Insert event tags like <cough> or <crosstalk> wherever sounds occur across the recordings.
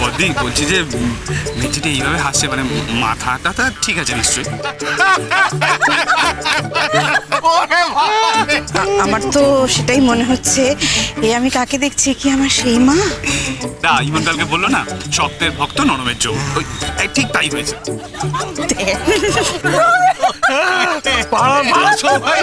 বদি বলছি যে মেয়েটিটা এইভাবে হাসছে মানে মাথা টাথা ঠিক আছে নিশ্চয়ই আমার তো সেটাই মনে হচ্ছে এ আমি কাকে দেখছি কি আমার সেই মা না ইমন কালকে বলল না শক্তের ভক্ত নরমের যোগ ঠিক তাই হয়েছে পাড়ার পাড়া সবাই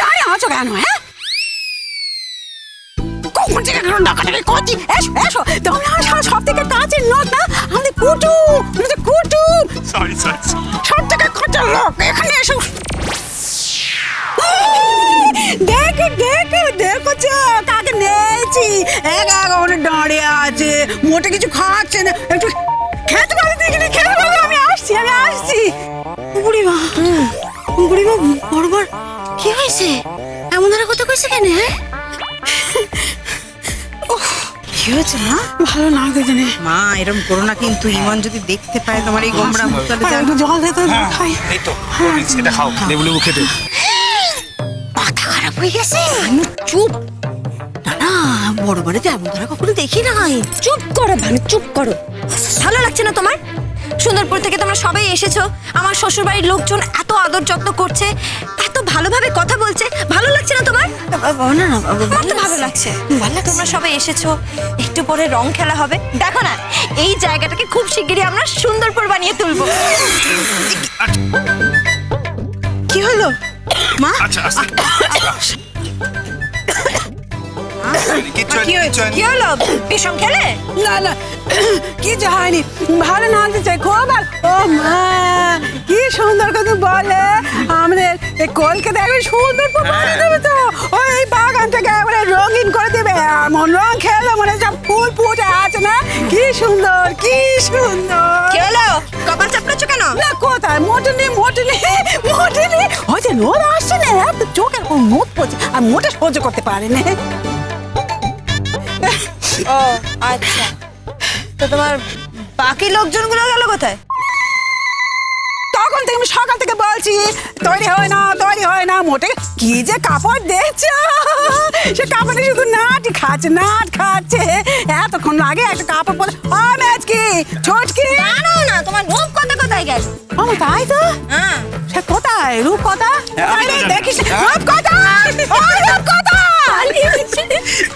দাঁড়িয়ে আছো কেন হ্যাঁ কখন থেকে কেন ডাকাটাকে করছি এসো এসো তোমরা আমার সব থেকে কাছের লোক না আমাদের কুটুম আমাদের কুটুম সরি সরি সব থেকে কাছের লোক এখানে এসো দেখো দেখো দেখো চো কাকে নিয়েছি এক এক ওখানে দাঁড়িয়ে আছে। মোটে কিছু খাচ্ছে না। একটু খেতে পারে দেখিনি খেতে পারে আমি আসছি আমি আসছি। বুড়িমা বুড়িমা বড়বার কি হয়েছে? এমন ধরে কথা কইছে কেন হ্যাঁ? কি হয়েছে মা? ভালো না দুজনে। মা এরকম করো না কিন্তু ইমন যদি দেখতে পায় তোমার এই গোমরা মুখ তাহলে একটু জল দে তো খাই। এই তো এটা খাও লেবু লেবু খেতে। হয়ে গেছে। চুপ। না না বড় বাড়িতে এমন ধরা কখনো দেখি নাই। চুপ করো ভানু চুপ করো। ভালো লাগছে না তোমার? সুন্দরপুর থেকে তোমরা সবাই এসেছ। আমার শ্বশুর বাড়ির লোকজন এত আদর যত্ন করছে এত ভালোভাবে কথা বলছে। ভালো লাগছে না তোমার? না না ভালো লাগছে। তোমরা সবাই এসেছ। একটু পরে রং খেলা হবে। দেখো না এই জায়গাটাকে খুব শিগগিরই আমরা সুন্দরপুর বানিয়ে তুলবো। কি হলো? মা? আচ্ছা কি হলো? বিষম খেলে? না না কিছু হয়নি। ভালো নাচতে চাই খুব ও মা কি সুন্দর কথা বলে। আমাদের এই কলকাতা একবার সুন্দর বানিয়ে দেবে তো। এই বাগানটাকে একবারে রঙিন করে দেবে। এমন রং খেলো মনে হচ্ছে ফুল ফুটে আছে না? কি সুন্দর কি সুন্দর। কেন? না কোথায়? মোটনি মোটনি মোটনি। হয়েছে নোর আসছে না এত চোখের কোন মুখ পড়ছে আর মোটে সহ্য করতে পারে না ও আচ্ছা। তো তোমার বাকি লোকজনগুলো গেল কোথায়? তখন থেকে আমি সকাল থেকে বলছি তৈরি হয় না তৈরি হয় না মোটে কি যে কাপড় দেখছ? সে কাপড়ে শুধু নাট খাচ্ছে নাট খাচ্ছে। এতক্ষণ লাগে একটা কাপড় পরে ও ম্যাচকি ছোটকি। জানো না তোমার গেল। ও তাই তো? হ্যাঁ। সে কোথায়? রূপ আমি তো আরে দেখিস রূপ কোথায়? ও রূপ কোথায়?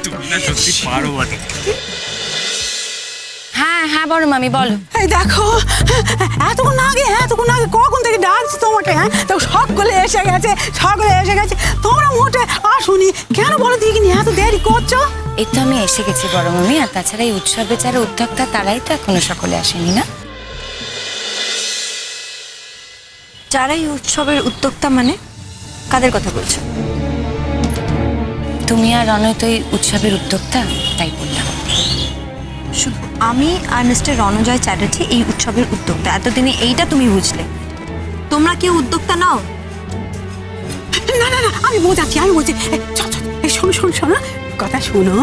তুমি না সত্যি পারো বটে। হ্যাঁ হ্যাঁ বড় মামি বলো। এই দেখো এতক্ষণ আগে এতক্ষণ আগে কখন থেকে ডাকছি তোমাকে হ্যাঁ? তো সকলে এসে গেছে সকলে এসে গেছে। তোমরা মোটে আসুনি। কেন বলো দেখিনি এত দেরি করছ? এই তো আমি এসে গেছি বড় মামি আর তাছাড়া এই উৎসবে যারা উদ্যোক্তা তারাই তো এখনও সকলে আসেনি না? যারাই উৎসবের উদ্যোক্তা মানে কাদের কথা বলছো? তুমি আর রনয় তো এই উৎসবের উদ্যোক্তা তাই বললাম। শুধু আমি আর মিস্টার রণজয় চ্যাটার্জি এই উৎসবের উদ্যোক্তা। এতদিনে এইটা তুমি বুঝলে। তোমরা কেউ উদ্যোক্তা নাও? না না না আমি বোঝাচ্ছি আমি চল শোনো শোনো শোনো কথা শোনো,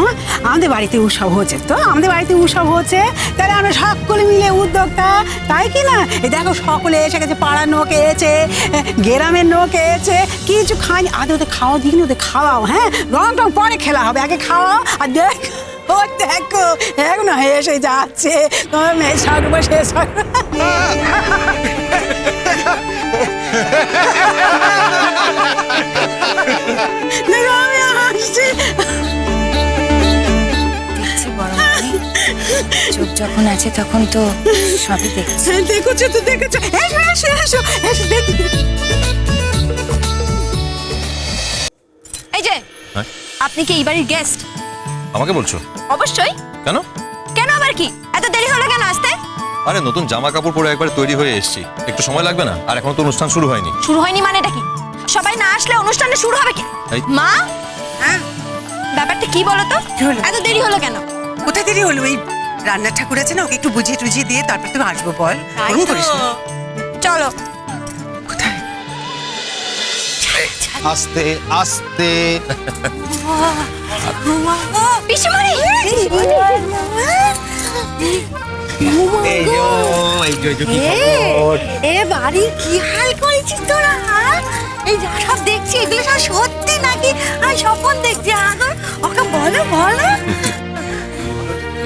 আমাদের বাড়িতে উৎসব হচ্ছে তো, আমাদের বাড়িতে উৎসব হচ্ছে, তাহলে আমরা সকলে মিলে উদ্যোক্তা, তাই কি না? এই দেখো সকলে এসে গেছে, পাড়ার লোক এসেছে গ্রামের লোক এসেছে কিছু খাইনি আদে ওদের খাওয়া দিন ওদের খাওয়াও হ্যাঁ? রং টং পরে খেলা হবে, আগে খাওয়াও, আর দেখ, ও দেখো এখন এসে যাচ্ছে, তোমার <laughs> চোখ যখন আছে তখন তো সবই দেখছি। দেখেছ তো দেখেছ। এসো এসো এসো এসো দেখি। এই যে হ্যাঁ? আপনি কি এই বাড়ির গেস্ট আমাকে বলছো? অবশ্যই। কেন? কেন আবার কি? এত দেরি হলো কেন আসতে? আরে নতুন জামা কাপড় পরে একবার তৈরি হয়ে এসেছি। একটু সময় লাগবে না? আর এখন তো অনুষ্ঠান শুরু হয়নি। শুরু হয়নি মানে এটা কি? সবাই না আসলে অনুষ্ঠানটা শুরু হবে কি? এই। মা? হ্যাঁ। ব্যাপারটা কি বলো তো? হলো? এত দেরি হলো কেন? কোথায় দেরি হলো? এই রান্নার ঠাকুর আছে না ওকে একটু বুঝিয়ে টুঝিয়ে দিয়ে তারপর তুমি আসব বল। ওরকম করিস না। চলো। কোথায়? আস্তে আস্তে। পিসিমণি! এ, বাড়ির কি হাল করেছিস তোরা হ্যাঁ? এই যা সব দেখছি এগুলো সব সত্যি নাকি? আমি স্বপ্ন দেখছি আগর ওকে বলো বলো।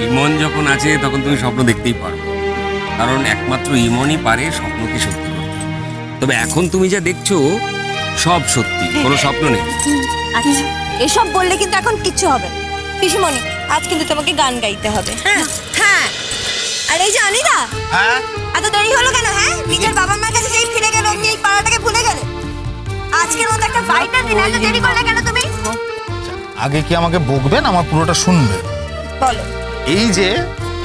ইমন যখন আছে তখন তুমি স্বপ্ন দেখতেই পারো। কারণ একমাত্র ইমনই পারে স্বপ্নকে সত্যি করতে। তবে এখন তুমি যা দেখছ সব সত্যি কোনো স্বপ্ন নেই। আচ্ছা। এসব বললে কিন্তু এখন কিচ্ছু হবে না। পিসিমণি আজ কিন্তু তোমাকে গান গাইতে হবে। হ্যাঁ হ্যাঁ। আর এই যে অনিদা হ্যাঁ? এত দেরি হলো কেন হ্যাঁ? নিজের বাবা মার কাছে যেই ফিরে গেল অমনি এই পাড়াটাকে ভুলে গেলে? আজকের মতো একটা ফাইটার দিন এত দেরি করলে কেন তুমি? আগে কি আমাকে বকবেন? আমার পুরোটা শুনবে। বলো। এই যে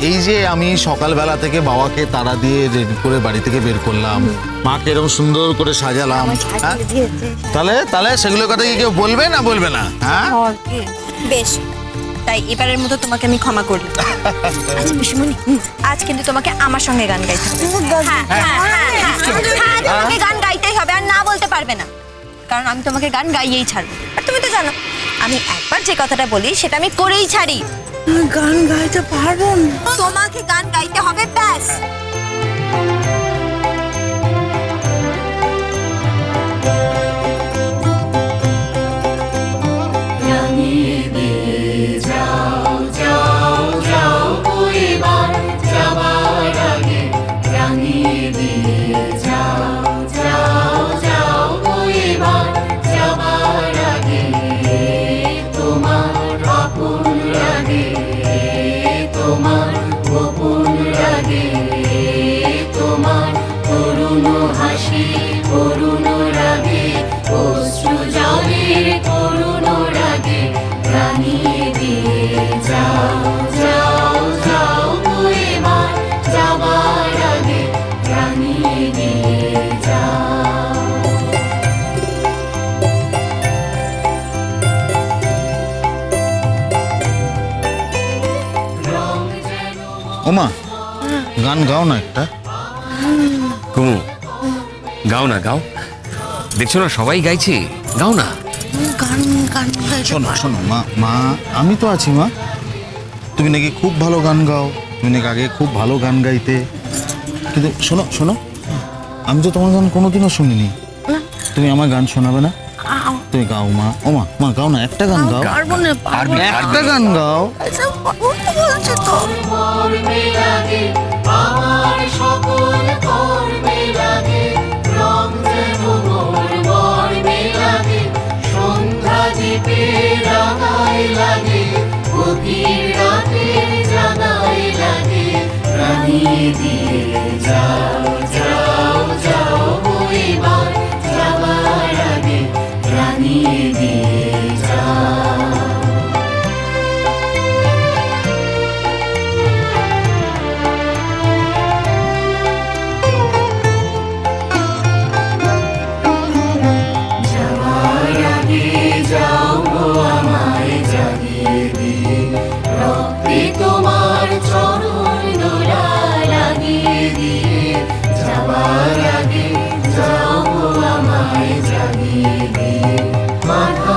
এই যে আমি সকালবেলা থেকে বাবাকে তাড়া দিয়ে রেডি করে বাড়ি থেকে বের করলাম। মাকে এরকম সুন্দর করে সাজালাম। হ্যাঁ? তাহলে তাহলে সেগুলোর কথা কি কেউ বলবে না বলবে না? হ্যাঁ? বেশ। তাই এবারের মতো তোমাকে আমি ক্ষমা করলাম <laughs> আচ্ছা পিসিমণি। আজ কিন্তু তোমাকে আমার সঙ্গে গান গাইতে হবে। হ্যাঁ, হ্যাঁ, হ্যাঁ, হ্যাঁ, হ্যাঁ, তোমাকে গান গাইতেই হবে আর না বলতে পারবে না। কারণ আমি তোমাকে গান গাইয়েই ছাড়বো। আর তুমি তো জানো আমি একবার যে কথাটা বলি সেটা আমি করেই ছাড়ি। গান গাইতে পারব তোমাকে গান গাইতে হবে ব্যাস। ওমা গান গাও না একটা। কুমু গাও না গাও। দেখছ না সবাই গাইছে। গাও না। গান গান শোনো শোনো মা মা আমি তো আছি মা। তুমি নাকি খুব ভালো গান গাও তুমি নাকি আগে খুব ভালো গান গাইতে। কিন্তু শোনো শোনো আমি তো তোমার গান কোনোদিনও শুনিনি। তুমি আমার গান শোনাবে না? তুমি গাও মা। ও মা মা গাও না একটা গান গাও পারব না পারব না। একটা গান গাও। আচ্ছা, বলছে তো। Mahi